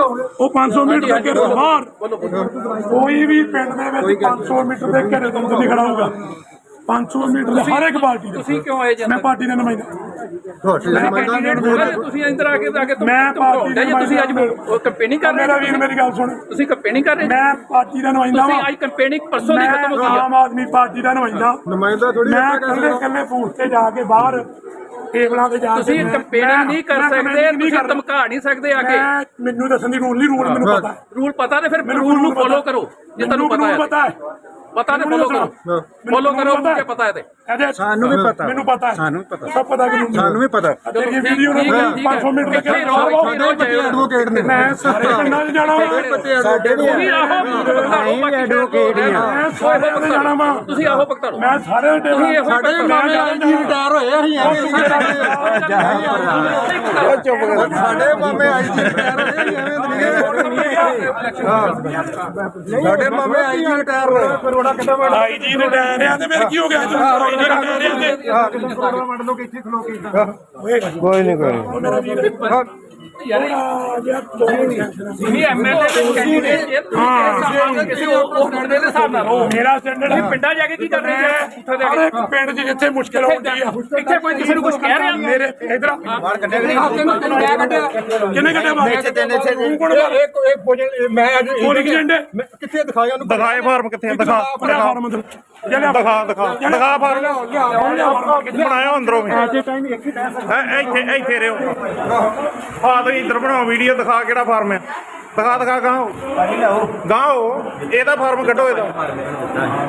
ਉਹ 500 ਮੀਟਰ ਦੇ ਘੇਰੇ ਤੋਂ ਬਾਹਰ। ਕੋਈ ਵੀ ਪਿੰਡ ਦੇ ਵਿੱਚ 500 ਮੀਟਰ ਦੇ ਘੇਰੇ ਤੋਂ ਨਹੀਂ ਖੜਾ ਹੋਊਗਾ। 500 ਮੀਟਰ ਦੇ ਹਰ ਇੱਕ ਪਾਰਟੀ ਦਾ। ਤੁਸੀਂ ਕਿਉਂ ਆਏ ਜੀ ਮੈਂ ਪਾਰਟੀ ਦਾ ਨੁਮਾਇੰਦਾ। ਮੈਂ ਕੈਂਡੀਡੇਟ ਬੋਲ ਤੁਸੀਂ ਇੰਦਰ ਆ ਕੇ ਆ ਕੇ ਮੈਂ ਪਾਰਟੀ ਜੀ ਤੁਸੀਂ ਅੱਜ ਕੰਪੇਨਿੰਗ ਕਰ ਰਹੇ ਮੇਰਾ ਹੋ? ਵੀਰ ਮੇਰੀ ਗੱਲ ਸੁਣ। ਤੁਸੀਂ ਕੰਪੇਨਿੰਗ ਕਰ ਰਹੇ ਹੋ? ਮੈਂ ਪਾਰਟੀ ਦਾ ਨੁਮਾਇੰਦਾ ਤੁਸੀਂ ਵਾਂ। ਅੱਜ ਕੰਪੇਨਿੰਗ ਪਰਸੋਂ ਦੀ ਖਤਮ ਹੋ ਮੈਂ ਗਈ ਆਮ ਆਦਮੀ ਪਾਰਟੀ ਦਾ ਨੁਮਾਇੰਦਾ। ਨੁਮਾਇੰਦਾ ਥੋੜੀ ਮੈਂ ਕੱਲੇ ਕੱਲੇ ਬੂਥ ਤੇ ਜਾ ਕੇ ਬਾਹਰ ਟੇਬਲਾਂ ਤੇ ਜਾ ਕੇ ਤੁਸੀਂ ਮੈਂ- ਕੰਪੇਨਿੰਗ ਨਹੀਂ ਕਰ ਮੈਂ ਸਕਦੇ ਨਹੀਂ ਤੁਸੀਂ ਕਰਦਾ। ਧਮਕਾ ਨਹੀਂ ਸਕਦੇ ਆ ਕੇ ਮੈਂ ਮੈਨੂੰ ਦੱਸਣ ਦੀ ਰੂਲ ਨਹੀਂ ਰੂਲ ਮੈਨੂੰ ਪਤਾ ਹੈ। ਰੂਲ ਪਤਾ ਤੇ ਫਿਰ ਰੂਲ ਨੂੰ ਫੋਲੋ ਕਰੋ ਜੇ ਤੁਹਾਨੂੰ ਮੈਨੂੰ ਪਤਾ ਹੈ ਪਤਾ ਹੈ ਪਤਾ ਮੈਨੂੰ ਫੋਲੋ ਕਰੋ। ਫੋਲੋ ਕਰੋ ਕਿ ਪਤਾ। ਹੈ ਤੇ। ਇਹਦੇ ਸਾਨੂੰ ਵੀ ਪਤਾ। ਮੈਨੂੰ ਪਤਾ। ਹੈ ਸਾਨੂੰ ਵੀ ਪਤਾ। ਸਭ ਪਤਾ ਕਿ ਮੈਨੂੰ ਸਾਨੂੰ ਵੀ ਪਤਾ। ਕੀ ਵੀਡੀਓ ਨੇ ਠੀਕ ਹੈ, ਠੀਕ ਹੈ। 500 ਮੀਟਰ ਸਾਡੇ ਐਡਵੋਕੇਟ ਨੇ। ਮੈਂ ਸਾਰੇ ਪਿੰਡਾਂ 'ਚ ਜਾਣਾ ਵਾ। ਸਾਡੇ ਵੀ ਤੁਸੀਂ ਆਹੋ ਨਹੀਂ ਐਡਵੋਕੇਟ ਆ ਮੈਂ ਸਾਰੇ ਪਿੰਡਾਂ 'ਚ ਜਾਣਾ ਵਾ। ਤੁਸੀਂ ਆਹੋ ਭਗਤਾਂ ਮੈਂ ਸਾਰੇ ਸਾਡੇ ਮਾਮੇ ਆਈ ਜੀ ਰਿਟਾਇਰ ਹੋਏ ਅਸੀਂ ਐਵੇਂ ਚੁੱਪ ਕਰ ਸਾਡੇ ਮਾਮੇ ਆਈ ਜੀ ਰਿਟਾਇਰ ਹੋਏ ਅਸੀਂ ਐਵੇਂ ਸਾਡੇ ਮਾਮੇ ਆਈ ਜੀ ਰਿਟਾਇਰ ਹੋਏ। ਆਈ ਜੀ ਰਿਟਾਇਰ ਆ ਤੇ ਫਿਰ ਕੀ ਹੋ ਗਿਆ ਜੀ? ਆਈ ਜੀ ਰਿਟਾਇਰ ਆ ਤੇ ਕਰੋੜਾ ਮੰਡ ਲੋ ਕਿ ਇੱਥੇ ਖਲੋ ਕੇ ਕੋਈ ਨਹੀਂ ਕੋਈ ਮੇਰਾ ਵੀਰ ਯਾਰ ਯਾਰ। ਦੋ ਤੁਸੀਂ ਐਮਐਲਏ ਦੇ ਕੈਂਡੀਡੇਟ ਜੇ ਤੁਸੀਂ ਕਿਸੇ ਹੋਰ ਮੁੰਡੇ ਦੇ ਹਿਸਾਬ ਨਾਲ। ਰਹੋ ਮੇਰਾ ਸਟੈਂਡਰਡ ਤੁਸੀਂ ਪਿੰਡਾਂ ਜਾ ਕੇ ਕੀ ਕਰ ਰਹੇ ਜੀ ਉੱਥੇ ਦੇ ਹਰ ਇੱਕ ਪਿੰਡ 'ਚ ਜਿੱਥੇ ਮੁਸ਼ਕਲ ਆਉਂਦੀ ਆ। ਇੱਥੇ ਕੋਈ ਕਿਸੇ ਨੂੰ ਕੁਝ ਕਹਿ ਰਿਹਾ? ਮੇਰੇ ਇਧਰ ਬਾਹਰ ਕੱਢਿਆ ਕਿ ਨਹੀਂ? ਕੱਢਿਆ? ਕਿੰਨੇ ਕੱਢੇ ਬਾਹਰ? ਇੱਥੇ ਤਿੰਨ ਇੱਥੇ ਤੂੰ ਕੋਣ ਬਾਹਰ? ਇੱਕ ਇੱਕ ਭੋਜਨ ਮੈਂ ਅੱਜ ਗੋਲੀ ਝੰਡੇ ਮੈਂ ਕਿੱਥੇ ਦਿਖਾਇਆ ਉਹਨੂੰ? ਦਿਖਾਏ ਫਾਰਮ ਕਿੱਥੇ ਆ? ਦਿਖਾ ਆਪਣਾ ਫਾਰਮ ਅੰਦਰ। ਜਲਿਆ ਦਿਖਾ ਦਿਖਾ। ਦਿਖਾ ਫਾਰਮ ਬਣਾਇਆ ਅੰਦਰੋਂ ਵੀ। ਹੈਂ, ਇੱਥੇ ਇੱਥੇ ਰਿਓ ਆ ਤੁਸੀਂ ਇੱਧਰ ਬਣਾਓ ਵੀਡੀਓ ਦਿਖਾ ਕਿਹੜਾ ਫਾਰਮ ਹੈ ਦਿਖਾ ਦਿਖਾ ਗਾਓ ਗਾਓ ਇਹਦਾ ਫਾਰਮ ਕੱਢੋ ਇਹਦਾ।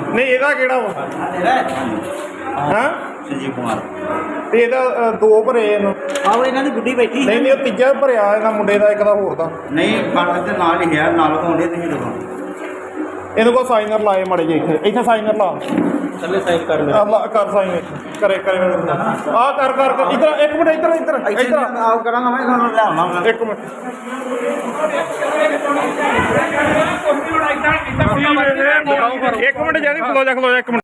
ਨਹੀਂ ਇਹਦਾ ਕਿਹੜਾ ਵਾ? ਹਾਂ? ਸੰਜੀਵ ਕੁਮਾਰ। ਤੇ ਇਹਦਾ ਦੋ ਭਰੇ ਇਹਨੂੰ। ਆਹੋ ਇਹਨਾਂ ਦੀ ਗੁੱਡੀ ਬੈਠੀ ਨਹੀਂ ਨਹੀਂ ਉਹ ਤੀਜਾ ਭਰਿਆ ਇਹਨਾਂ ਮੁੰਡੇ ਦਾ ਇੱਕ ਦਾ ਹੋਰ ਦਾ। ਨਹੀਂ ਫੜ ਦੇ ਨਾਲ ਹੀ ਹੈ ਨਾਲ ਹੋਣੇ ਤੁਸੀਂ ਦੇਖੋ ਇਹਨੂੰ ਕੋ ਸਾਈਨਰ ਲਾਏ ਮੜੇ ਜੇ ਇੱਥੇ। ਇੱਥੇ ਸਾਈਨਰ ਲਾ। ਥੱਲੇ ਕਰ ਆ ਲਾ ਕਰ ਸਾਈਨ ਕਰੇ ਕਰੇ ਆ ਕਰ ਕਰ ਕਰ। ਇੱਧਰ ਇੱਕ ਮਿੰਟ ਇੱਧਰ ਇੱਧਰ ਇੱਧਰ ਆਪ ਕਰਾਂਗਾ ਮੈਂ ਤੁਹਾਨੂੰ ਲਿਆਉਣਾ। ਇੱਕ ਮਿੰਟ। ਇੱਕ ਮਿੰਟ ਜੈਦੀ ਖਲੋ ਜਾ ਖਲੋ ਜਾ ਇੱਕ ਮਿੰਟ।